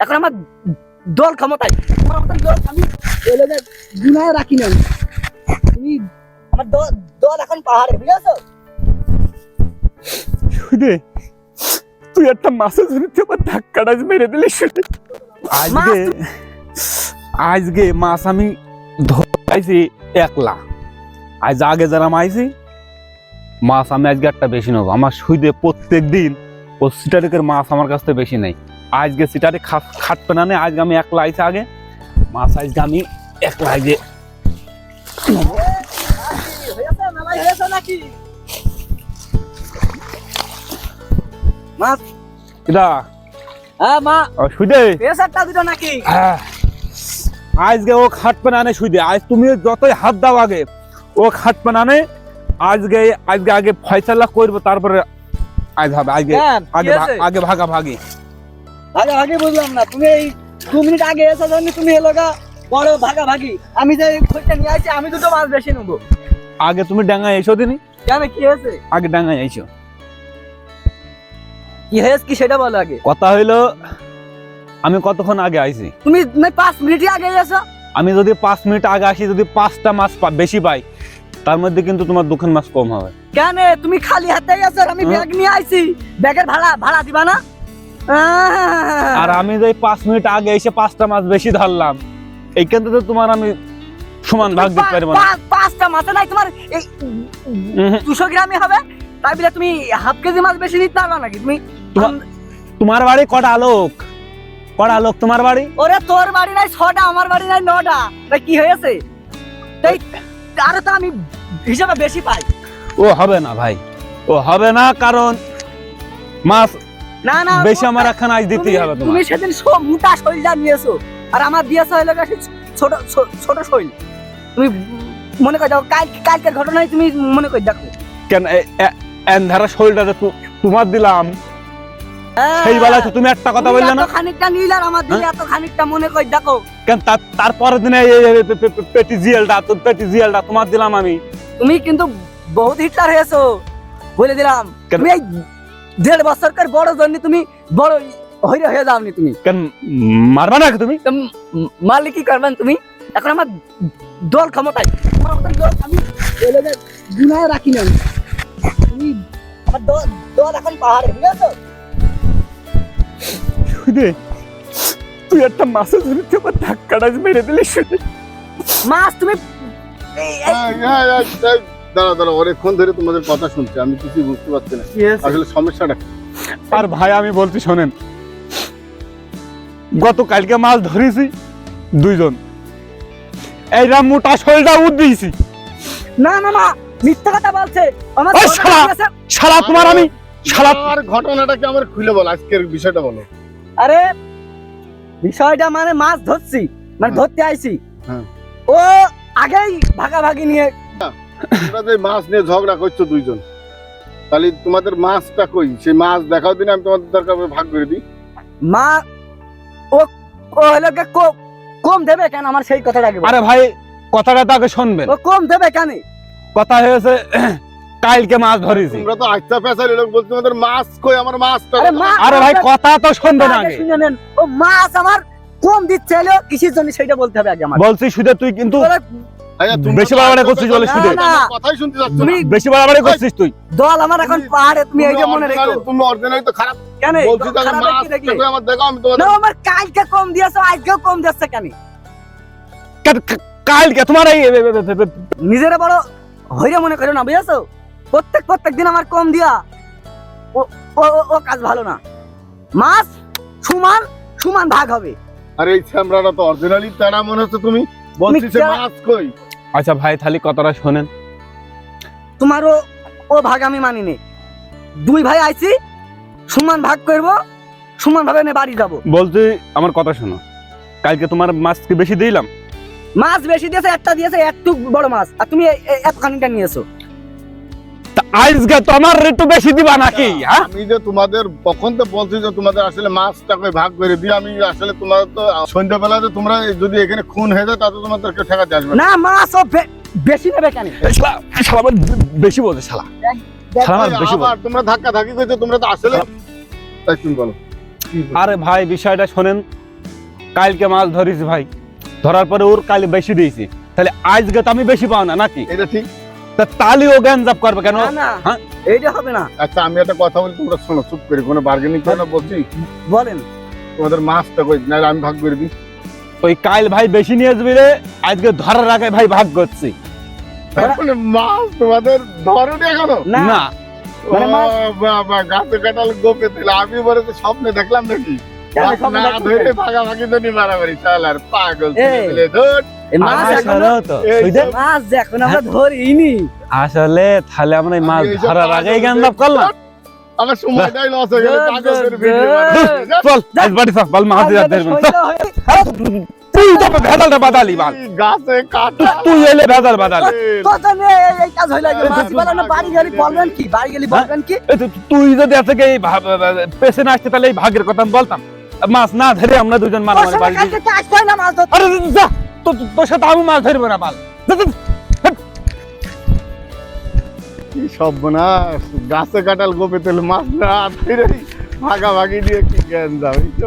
এখন আমার দল ক্ষমতায়। তোমার মতন দল আমি গুনায় রাখি না তুমি আমার দল দল এখন পাহাড়ে শুনে তুই একটা আমার ধাক্কাটা মেরে দিলি শুনে আজকে আজকে মাছ আমি ধরাইছি একলা। আজ আগে যারা মাইছি মাছ আমি আজকে একটা বেশি নেব। আমার সুইদে প্রত্যেক দিন ও সিটারিকের মাছ আমার কাছ থেকে বেশি নেই। আজকে সিটারে খাটবে না আজকে আমি একলা আইছি আগে। মাছ আজকে আমি একলা মাছ? এটা হ্যাঁ মা। সুইদে প্রেসারটা দুটো নাকি? হ্যাঁ। আজকে ও খাটবে না শুইদে আজ তুমি যতই হাত দাও আগে ও খাটবে না আজকে আজকে আগে ফয়সালা করব তারপরে আজ হবে আজকে আগে আগে ভাগা ভাগি আগে আগে বুঝলাম না তুমি এই দু মিনিট আগে এসে জন্য তুমি এলো গা বড় ভাগা ভাগি আমি যে খোঁজটা নিয়ে আসছি আমি দুটো মাছ বেশি নেব। আগে তুমি ডাঙ্গায় এসো দিনি। কেন কি হয়েছে? আগে ডাঙ্গায় এসো। কি হয়েছে কি সেটা বলো আগে। কথা হইল আমি কতক্ষণ আগে আইছি? তুমি না পাঁচ মিনিটই আগে এসো। আমি যদি পাঁচ মিনিট আগে আসি যদি পাঁচটা মাছ বেশি পাই তার মধ্যে কিন্তু তোমার দুখান মাছ কম হবে। কেন তুমি খালি হাতে আছো আর আমি হুম। ব্যাগ নিয়ে আইছি। ব্যাগের ভাড়া ভাড়া দিবা না! আর আমি যে পাঁচ মিনিট আগে এসে পাঁচটা মাছ বেশি ধরলাম এইখান থেকে তোমার আমি সমান ভাগ দিতে পারব না। পাঁচটা মাছ নাই তোমার এই। দুশো গ্রামই হবে। তাই বলে তুমি হাফ কেজি মাছ বেশি নিতে পারবা নাকি? তুমি তোমার- বাড়ি কটা লোক? কটা লোক তোমার বাড়ি? ওরে তোর বাড়ি নাই ছটা আমার বাড়ি নাই নটা। তা কি হয়েছে? তাই আরও তো আমি হিসাবে বেশি পাই। ও হবে না ভাই ও হবে না কারণ মাছ না না বেশি আমার একখান আজ দিতেই তুমি- হবে তুমি সেদিন সব মোটা নিয়েছো আর আমার দিয়েছ হলো গা ছোট ছোট তুমি মনে করে কাল কালকের ঘটনায় তুমি মনে করে দেখো। কেন এন্ধারা শরীরটা তোমার দিলাম সেই বেলায় তো তুমি একটা কথা বললে না? খানিকটা নিলে আর আমার দিলে এত খানিকটা মনে করে দেখো। কেন তারপরের দিনে পেটি জিয়ালটা পেটি জিয়ালটা তোমার দিলাম আমি। তুমি কিন্তু বহুত হিটলার হয়েছো বলে দিলাম। তুমি দেড় বছরকার বড় জন্য তুমি বড় হইরে হয়ে যাওনি তুমি। কেন মারবা না তুমি? তো মারলে কি করবেন তুমি? এখন আমার দল ক্ষমতায়। আমি গুনায় রাখি না তুমি আমার দল এখন পাহাড়ে বুঝেছ? শুনে তুই একটা মাছের ধরতে আমার ধাক্কাটা মেরে দিলি শুনে। মাছ তুমি দাঁড়া দাঁড়া অনেকক্ষণ ধরে তোমাদের কথা শুনছি আমি কিছুই বুঝতে পারছি না। আসলে সমস্যাটা আর ভাই আমি বলছি শোনেন গতকালকে মাছ ধরেছি দুইজন। এইরা মোটা শোলটা উঠ দিয়েছি। না না না মিথ্যা কথা বলছে। আমার শালা! শালা তোমার আমি শালা। আর ঘটনাটা কি আমার খুলে বল আজকের বিষয়টা বলো। আরে বিষয়টা মানে মাছ ধরছি মানে হ্যাঁ। ধরতে আইছি। হ্যাঁ। ও আগেই ভাগাভাগি নিয়ে তোমরা যে মাছ নিয়ে ঝগড়া করছ দুইজন তাহলে তোমাদের মাছটা কই? সেই মাছ দেখাও দিন আমি তোমাদের দরকার ভাগ করে দিই। মা ও ও হলো গিয়ে কম দেবে কেন? আমার সেই কথাটা আগে আরে ভাই কথাটা তো আগে শুনবেন। ও কম দেবে কেন? কথা হয়েছে কালকে মাছ ধরেছি। তোমরা তো আচ্ছা লোক বলছো তোমাদের মাছ কই? আমার মাছটা আরে ভাই কথা তো শুনবেন আগে আগে। শুনে নেন। ও মাছ আমার কম দিচ্ছে হলো কিসের জন্য সেটা বলতে হবে আগে আমার বলছি শুধু তুই কিন্তু বেশি বাড়াবাড়ি করছিস বলে শুধু। লোক, না, না। আমার কথাই শুনতে যাচ্ছ তুমি বেশি বাড়াবাড়ি করছিস তুই। দল আমার এখন পাহাড়ে তুমি তুমি এইটা মনে রেখো। তুমি অরিজিনালি তো খারাপ। কেন? বলছি তাহলে মাছ দেখো? আমার দেখো আমি তোমাদের না আমার কালকে কম দিয়েছ কেন? কালকে তোমার এই নিজের বড় হইরে মনে করো না বুঝেছ? প্রত্যেক প্রত্যেক দিন আমার কম দিয়া। ও ও- কাজ ভালো না। মাছ সমান সমান ভাগ হবে। আরে এই ছ্যামড়াটা তো অরিজিনালি তারা মনে হচ্ছে তুমি। বলছি সে যারা- মাছ কই? আচ্ছা ভাই তাহলে কতটা শোনেন। তোমারও ও ভাগ আমি মানিনি। দুই ভাই আইছি সমান ভাগ করব সমান ভাবে নে বাড়ি যাব। বলতে আমার কথা শোনো। কালকে তোমার মাছ কি বেশি দিলাম? মাছ বেশি দিয়েছে একটা দিয়েছে একটু বড় মাছ। আর তুমি এতখানিটা নিয়েছো। আজকে তোমার একটু বেশি দিবা নাকি হ্যাঁ? আমি যে তোমাদের তখন তো বলছি যে তোমাদের আসলে মাছটা কই ভাগ করে দিই আমি আসলে তোমার তো সন্ধ্যাবেলা যে তোমরা যদি এখানে খুন হয়ে যায় তাতে তোমাদের কেউ ঠেকাতে আসবে না। না মাছ ও বেশি নেবে কেন? শালা শালা বেশি বলছে শালা। তোমরা ধাক্কা ধাক্কি করছ তোমরা তো আসলে তাই তুমি বলো। আরে ভাই বিষয়টা শোনেন কালকে মাছ ধরিস ভাই। ধরার পরে ওর কাল বেশি দিয়েছি। তাহলে আজকে তো আমি বেশি পাও না নাকি? এটা ঠিক। তা তাহলে ও জ্ঞান জাপ করবে কেন? না না। হ্যাঁ? এইটা হবে না। আচ্ছা আমি একটা কথা বলি তোমরা শোনো চুপ করে কোনো বার্গেনিং করে না বলছি? বলেন। তোমাদের মাছটা কই নাহলে আমি ভাগ করে দিই। ওই কাল ভাই বেশি নিয়ে আসবি রে আজকে ধরার আগে ভাই ভাগ করছি। মানে মাছ তোমাদের ধরনি এখনও? না। না। মানে মাছ- ও বাবা গাছে কাটাল গোপে দিল আমি বলে স্বপ্নে দেখলাম নাকি? না? ধরে ভাগাভাগি তো নি মারামারি চালার পাগল এই। ছেলে ধর। মাছ আসলে এখনও তো। এই বুঝলে? যে- মাছ যে এখন আমরা ধরিনি। আসলে তাহলে আমরা মাছ ধরার পাগল আগেই করলাম। আমার সময়টাই লস হয়ে গেল ধর, পাগল ধর, করে ভিডিও ধর। বানাচ্ছি। চল আজ বাড়ি চল বল মাছ ধরে ধরবেন তুই তো ভেজালটা বাদালি বাল। গাছে কাটা। তুই এলে ভেজাল বাদালি। তো জানে এই- এই কাজ হইল যে মাছ বলা না বাড়ি গেলি বলবেন কি? বাড়ি গেলি বলবেন কি? তুই যদি আজকে এই পেছনে আসতে তাহলে এই ভাগের কথা আমি বলতাম। মাছ না ধরে আমরা দুজন মারা সাথে বাড়ি আসতে না মাছ ধরতে। আরে যা তো তোর সাথে আমি মাছ ধরবো না পাল। কি সর্বনাশ, গাছে কাটাল গোপে তেল মাছ না ভাগাভাগি দিয়ে কি জ্ঞান যাবে